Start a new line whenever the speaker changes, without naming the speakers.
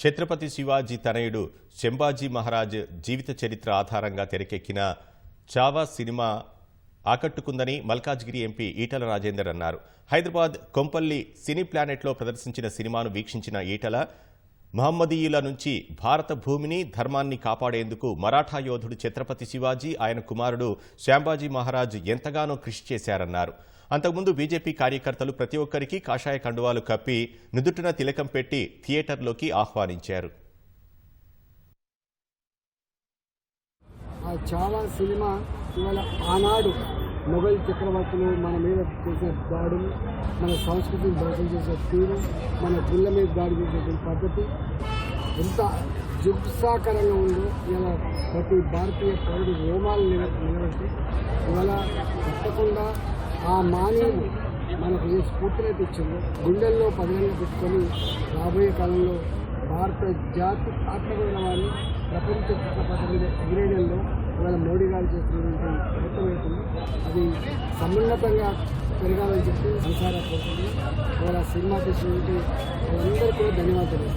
ఛత్రపతి శివాజీ తనయుడు శంభాజీ మహారాజ్ జీవిత చరిత్ర ఆధారంగా తెరకెక్కిన చావా సినిమా ఆకట్టుకుందని మల్కాజ్గిరి ఎంపీ ఈటల రాజేందర్ అన్నారు. హైదరాబాద్ కొంపల్లి సినీ ప్లానెట్లో ప్రదర్శించిన సినిమాను వీక్షించిన ఈటల మహమ్మదీయుల నుంచి భారత భూమిని ధర్మాన్ని కాపాడేందుకు మరాఠా యోధుడు ఛత్రపతి శివాజీ ఆయన కుమారుడు శాంబాజీ మహారాజ్ ఎంతగానో కృషి చేశారన్నారు. అంతకుముందు బీజేపీ కార్యకర్తలు ప్రతి ఒక్కరికి కాషాయ కండువాలు కప్పి నుదుటిన తిలకం పెట్టి థియేటర్లోకి ఆహ్వానించారు.
చాలా సినిమా ఇవాళ ఆనాడు మొఘల్ చక్రవర్తులు మన మీద చేసే దాడులు మన సంస్కృతిని దోషం చేసే తీరు మన గుళ్ళ మీద దాడి చేసేటువంటి పద్ధతి ఎంత జుత్సాకరంగా ఉందో ఇలా ప్రతి భారతీయ పౌరుడు రోమాలు నిలబెట్టి ఇవాళ తప్పకుండా ఆ మానవుడు మనకు ఏ స్ఫూర్తినైతే ఇచ్చిందో గుండెల్లో పదిలంగా పెట్టుకొని రాబోయే కాలంలో భారత జాతి ఆత్మకమైన వారిని ప్రపంచ చిత్రపటం మీద ఎగిరేయడంలో ఇవాళ మోడీ గారు చేస్తున్నటువంటి ప్రయత్నం అది సమున్నతంగా పెరగాలని చెప్పి సంసార కోరుతుంది వాళ్ళ సినిమా చేసినటువంటి వాళ్ళందరికీ కూడా ధన్యవాదాలు.